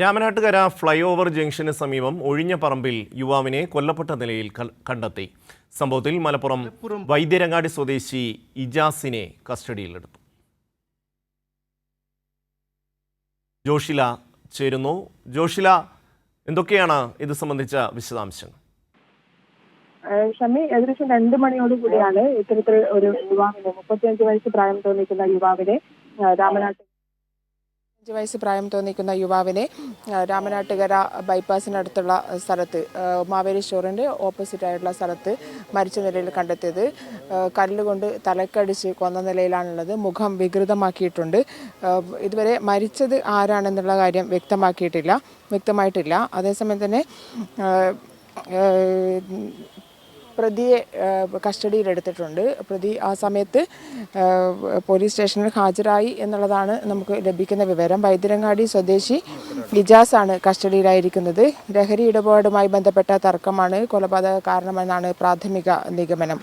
Ramanattukara fly over junction സമീപം ഒഴിഞ്ഞ പറമ്പിൽ യുവാവിനെ കൊല്ലപ്പെട്ട നിലയിൽ കണ്ടെത്തി. സംഭവത്തിൽ മലപ്പുറം വൈദ്യരങ്ങാടി സ്വദേശി ഇജാസിനെ കസ്റ്റഡിയിലെടുത്തു. ജോഷില ചേരുന്നു. ജോഷില എന്തൊക്കെയാണ് ഇത് സംബന്ധിച്ച വിശദാംശങ്ങൾ? ഷമി ഏകദേശം രണ്ട് മണിയോടുകൂടിയാണ് ഇത്തരത്തിൽ ഒരു യുവാവിനെ മുപ്പത്തിയഞ്ച് വയസ്സ് പ്രായം തോന്നിക്കുന്ന യുവാവിനെ രാമനാട്ട് അഞ്ച് വയസ്സ് പ്രായം തോന്നിക്കുന്ന യുവാവിനെ രാമനാട്ടുകര ബൈപ്പാസിനടുത്തുള്ള സ്ഥലത്ത് മാവേലി സ്റ്റോറിന്റെ ഓപ്പോസിറ്റ് ആയിട്ടുള്ള സ്ഥലത്ത് മരിച്ച നിലയിൽ കണ്ടെത്തിയത്. കല്ലുകൊണ്ട് തലക്കടിച്ച് കൊന്ന നിലയിലാണുള്ളത്. മുഖം വികൃതമാക്കിയിട്ടുണ്ട്. ഇതുവരെ മരിച്ചത് ആരാണെന്നുള്ള കാര്യം വ്യക്തമാക്കിയിട്ടില്ല. വ്യക്തമായിട്ടില്ല. അതേസമയം തന്നെ പ്രതിയെ കസ്റ്റഡിയിലെടുത്തിട്ടുണ്ട്. പ്രതി ആ സമയത്ത് പോലീസ് സ്റ്റേഷനിൽ ഹാജരായി എന്നുള്ളതാണ് നമുക്ക് ലഭിക്കുന്ന വിവരം. വൈദ്യരങ്ങാടി സ്വദേശി ഇജാസ് ആണ് കസ്റ്റഡിയിലായിരിക്കുന്നത്. ലഹരി ഇടപാടുമായി ബന്ധപ്പെട്ട തർക്കമാണ് കൊലപാതക കാരണമെന്നാണ് പ്രാഥമിക നിഗമനം.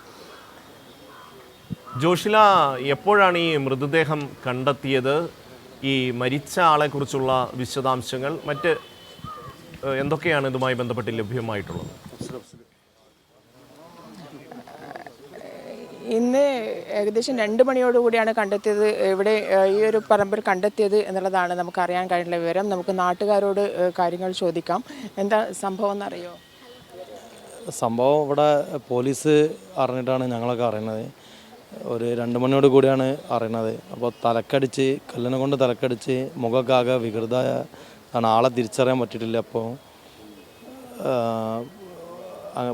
ജോഷില എപ്പോഴാണ് ഈ മൃതദേഹം കണ്ടെത്തിയത്? ഈ മരിച്ച ആളെക്കുറിച്ചുള്ള വിശദാംശങ്ങൾ മറ്റ് എന്തൊക്കെയാണ് ഇതുമായി ബന്ധപ്പെട്ട് ലഭ്യമായിട്ടുള്ളത്? ഇന്ന് ഏകദേശം രണ്ട് മണിയോടുകൂടിയാണ് കണ്ടെത്തിയത്. ഇവിടെ ഈ ഒരു പറമ്പിൽ കണ്ടെത്തിയത് എന്നുള്ളതാണ് നമുക്ക് അറിയാൻ കഴിയുന്ന വിവരം. നമുക്ക് നാട്ടുകാരോട് കാര്യങ്ങൾ ചോദിക്കാം. എന്താ സംഭവം എന്നറിയോ? സംഭവം ഇവിടെ പോലീസ് അറിഞ്ഞിട്ടാണ് ഞങ്ങളൊക്കെ അറിയുന്നത്. ഒരു രണ്ട് മണിയോട് കൂടിയാണ് അറിയുന്നത്. അപ്പോൾ തലക്കടിച്ച് കല്ലിനെ കൊണ്ട് തലക്കടിച്ച് മുഖക്കാകെ വികൃത ആളെ തിരിച്ചറിയാൻ പറ്റിയിട്ടില്ല. അപ്പോൾ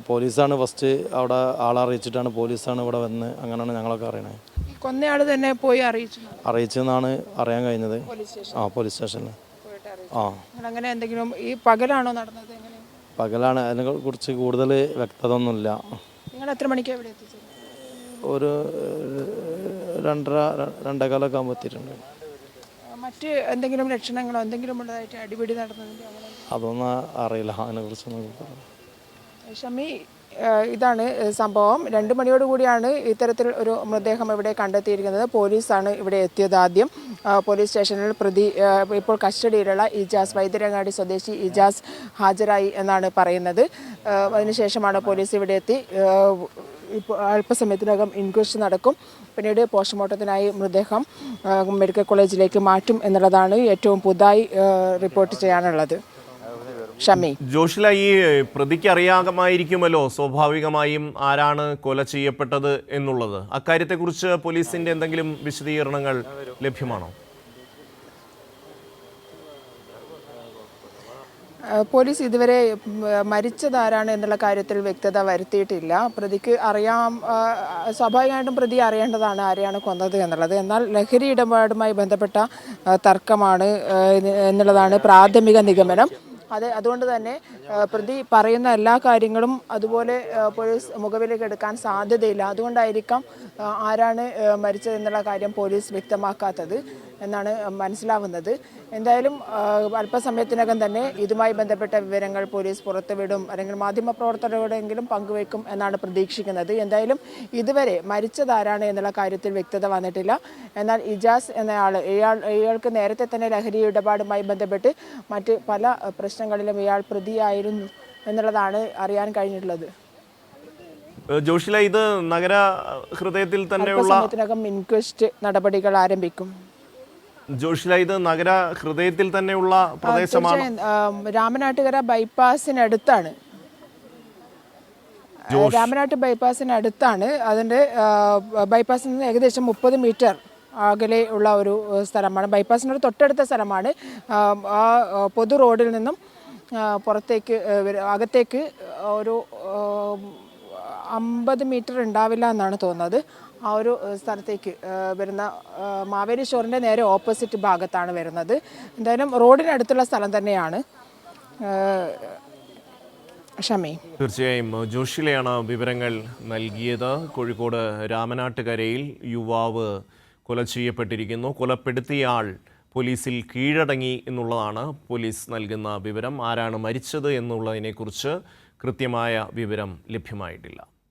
പോലീസാണ് ഫസ്റ്റ് അവിടെ ആളെ അറിയിച്ചിട്ടാണ് പോലീസാണ് ഇവിടെ വന്ന് അങ്ങനെയാണ് ഞങ്ങളൊക്കെ അറിയണത് കൊന്നയാൾ തന്നെ പോയി അറിയിച്ചു. അറിയിച്ചെന്നാണ് അറിയാൻ കഴിഞ്ഞത്. ആ പോലീസ് സ്റ്റേഷനിൽ. ആ. അങ്ങനെ എന്തെങ്കിലും ഈ പകലാണോ നടന്നത് പകലാണ്. അതിനെ കുറിച്ച് കൂടുതൽ വ്യക്തത ഒന്നുമില്ല. നിങ്ങൾ എത്ര മണിക്കാണ് ഇവിടെ എത്തിച്ചത്? ഒരു രണ്ടര രണ്ടേകാലൊക്കെ ആകുമ്പോൾ എത്തിയിട്ടുണ്ട്. മറ്റ് എന്തെങ്കിലും ലക്ഷണങ്ങളോ എന്തെങ്കിലും ഉള്ളതായിട്ട് അടിപിടി നടന്നതിന്റെ അതൊന്നും അറിയില്ല. അതിനെക്കുറിച്ചൊന്നും ഷമി ഇതാണ് സംഭവം. രണ്ട് മണിയോട് കൂടിയാണ് ഇത്തരത്തിൽ ഒരു മൃതദേഹം ഇവിടെ കണ്ടെത്തിയിരിക്കുന്നത്. പോലീസാണ് ഇവിടെ എത്തിയത് ആദ്യം. പോലീസ് സ്റ്റേഷനിൽ പ്രതി ഇപ്പോൾ കസ്റ്റഡിയിലുള്ള ഇജാസ് വൈദ്യരങ്ങാടി സ്വദേശി ഇജാസ് ഹാജരായി എന്നാണ് പറയുന്നത്. അതിനുശേഷമാണ് പോലീസ് ഇവിടെ എത്തി. ഇപ്പോൾ അല്പസമയത്തിനകം ഇൻക്വസ്റ്റ് നടക്കും. പിന്നീട് പോസ്റ്റ്മോർട്ടത്തിനായി മൃതദേഹം മെഡിക്കൽ കോളേജിലേക്ക് മാറ്റും എന്നുള്ളതാണ് ഏറ്റവും പുതുതായി റിപ്പോർട്ട് ചെയ്യാനുള്ളത്. ഷമി. ജോഷില ഈ പ്രതിക്ക് അറിയാമായിരിക്കുമല്ലോ സ്വാഭാവികമായും ആരാണ് കൊല ചെയ്യപ്പെട്ടത് എന്നുള്ളത്. അക്കാര്യത്തെക്കുറിച്ച് പോലീസിന്റെ എന്തെങ്കിലും വിശദീകരണങ്ങൾ ലഭ്യമാണോ? പോലീസ് ഇതുവരെ മരിച്ചതാരാണ് എന്നുള്ള കാര്യത്തിൽ വ്യക്തത വരുത്തിയിട്ടില്ല. പ്രതിക്ക് അറിയാം സ്വാഭാവികമായിട്ടും പ്രതി അറിയേണ്ടതാണ് ആരെയാണ് കൊന്നത് എന്നുള്ളത്. എന്നാൽ ലഹരി ഇടപാടുമായി ബന്ധപ്പെട്ട തർക്കമാണ് എന്നുള്ളതാണ് പ്രാഥമിക നിഗമനം. അത് അതുകൊണ്ട് തന്നെ പ്രതി പറയുന്ന എല്ലാ കാര്യങ്ങളും അതുപോലെ പോലീസ് മുഖവിലേക്ക് എടുക്കാൻ സാധ്യതയില്ല. അതുകൊണ്ടായിരിക്കാം ആരാണ് മരിച്ചതെന്നുള്ള കാര്യം പോലീസ് വ്യക്തമാക്കാത്തത്. എന്നാണ് മനസ്സിലാവുന്നത്. എന്തായാലും അല്പസമയത്തിനകം തന്നെ ഇതുമായി ബന്ധപ്പെട്ട വിവരങ്ങൾ പോലീസ് പുറത്തുവിടും അല്ലെങ്കിൽ മാധ്യമപ്രവർത്തകരോടെങ്കിലും പങ്കുവെക്കും എന്നാണ് പ്രതീക്ഷിക്കുന്നത്. എന്തായാലും ഇതുവരെ മരിച്ചതാരാണ് എന്നുള്ള കാര്യത്തിൽ വ്യക്തത വന്നിട്ടില്ല. എന്നാൽ ഇജാസ് എന്നയാൾ ഇയാൾ ഇയാൾക്ക് നേരത്തെ തന്നെ ലഹരി ഇടപാടുമായി ബന്ധപ്പെട്ട് മറ്റ് പല പ്രശ്നങ്ങളിലും ഇയാൾ പ്രതിയായിരുന്നു എന്നുള്ളതാണ് അറിയാൻ കഴിഞ്ഞിട്ടുള്ളത്. ജോഷില ഇത് നഗര ഹൃദയത്തിൽ തന്നെയുള്ള ഇൻക്വസ്റ്റ് നടപടികൾ ആരംഭിക്കും. ജോഷില ഇത് നഗര ഹൃദയത്തിൽ തന്നെയുള്ള പ്രദേശമാണ്. രാമനാട്ടുകര ബൈപ്പാസിനടുത്താണ്. രാമനാട്ട് ബൈപ്പാസിനടുത്താണ്. അതിന്റെ ബൈപ്പാസിൽ നിന്ന് ഏകദേശം മുപ്പത് മീറ്റർ അകലെ ഉള്ള ഒരു സ്ഥലമാണ്. ബൈപ്പാസിനോട് തൊട്ടടുത്ത സ്ഥലമാണ്. ആ, പൊതു റോഡിൽ നിന്നും പുറത്തേക്ക് അകത്തേക്ക് ഒരു അമ്പത് മീറ്റർ ഉണ്ടാവില്ല എന്നാണ് തോന്നുന്നത്. ആ ഒരു സ്ഥലത്തേക്ക് വരുന്ന മാവേലി ഷോറിന്റെ നേരെ ഓപ്പോസിറ്റ് ഭാഗത്താണ് വരുന്നത്. എന്തായാലും റോഡിനടുത്തുള്ള സ്ഥലം തന്നെയാണ്. തീർച്ചയായും ജോഷിലയാണ് വിവരങ്ങൾ നൽകിയത്. കോഴിക്കോട് രാമനാട്ടുകരയിൽ യുവാവ് കൊല ചെയ്യപ്പെട്ടിരിക്കുന്നു. കൊലപ്പെടുത്തിയ ആൾ പോലീസിൽ കീഴടങ്ങി എന്നുള്ളതാണ് പോലീസ് നൽകുന്ന വിവരം. ആരാണ് മരിച്ചത് എന്നുള്ളതിനെക്കുറിച്ച് കൃത്യമായ വിവരം ലഭ്യമായിട്ടില്ല.